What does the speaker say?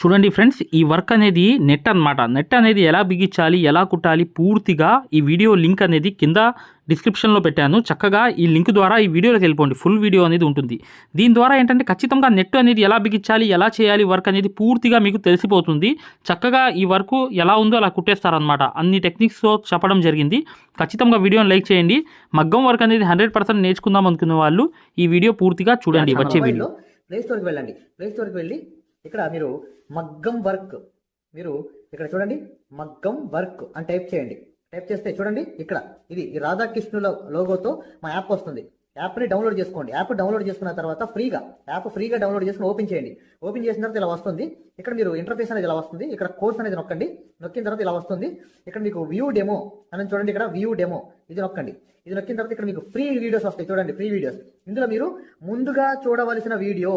చూడండి ఫ్రెండ్స్ ఈ వర్క్ అనేది నెట్ అన్నమాట. నెట్ అనేది ఎలా బిగించాలి ఎలా కుట్టాలి పూర్తిగా ఈ వీడియో లింక్ అనేది కింద డిస్క్రిప్షన్లో పెట్టాను. చక్కగా ఈ లింక్ ద్వారా ఈ వీడియోలోకి వెళ్ళిపోండి. ఫుల్ వీడియో అనేది ఉంటుంది. దీని ద్వారా ఏంటంటే ఖచ్చితంగా నెట్ అనేది ఎలా బిగించాలి ఎలా చేయాలి వర్క్ అనేది పూర్తిగా మీకు తెలిసిపోతుంది. చక్కగా ఈ వర్క్ ఎలా ఉందో అలా కుట్టేస్తారనమాట అన్ని టెక్నిక్స్తో చెప్పడం జరిగింది. ఖచ్చితంగా వీడియోని లైక్ చేయండి. మగ్గం వర్క్ అనేది హండ్రెడ్ పర్సెంట్ నేర్చుకుందాం అనుకున్న వాళ్ళు ఈ వీడియో పూర్తిగా చూడండి వచ్చే వీడియో. ప్లే స్టోర్కి వెళ్ళండి. ప్లే స్టోర్కి వెళ్ళి ఇక్కడ మీరు మగ్గం వర్క్ మీరు ఇక్కడ చూడండి మగ్గం వర్క్ అని టైప్ చేయండి. టైప్ చేస్తే చూడండి ఇక్కడ ఇది ఈ రాధాకృష్ణుల లోగోతో మా యాప్ వస్తుంది. యాప్ని డౌన్లోడ్ చేసుకోండి. యాప్ డౌన్లోడ్ చేసుకున్న తర్వాత ఫ్రీగా యాప్ ఫ్రీగా డౌన్లోడ్ చేసుకుని ఓపెన్ చేయండి. ఓపెన్ చేసిన తర్వాత ఇలా వస్తుంది. ఇక్కడ మీరు ఇంటర్ఫేస్ అనేది ఇలా వస్తుంది. ఇక్కడ కోర్స్ అనేది నొక్కండి. నొక్కిన తర్వాత ఇలా వస్తుంది. ఇక్కడ మీకు వ్యూ డెమో అని చూడండి. ఇక్కడ వ్యూ డెమో ఇది నొక్కండి. ఇది నొక్కిన తర్వాత ఇక్కడ మీకు ఫ్రీ వీడియోస్ వస్తాయి. చూడండి ఫ్రీ వీడియోస్. ఇందులో మీరు ముందుగా చూడవలసిన వీడియో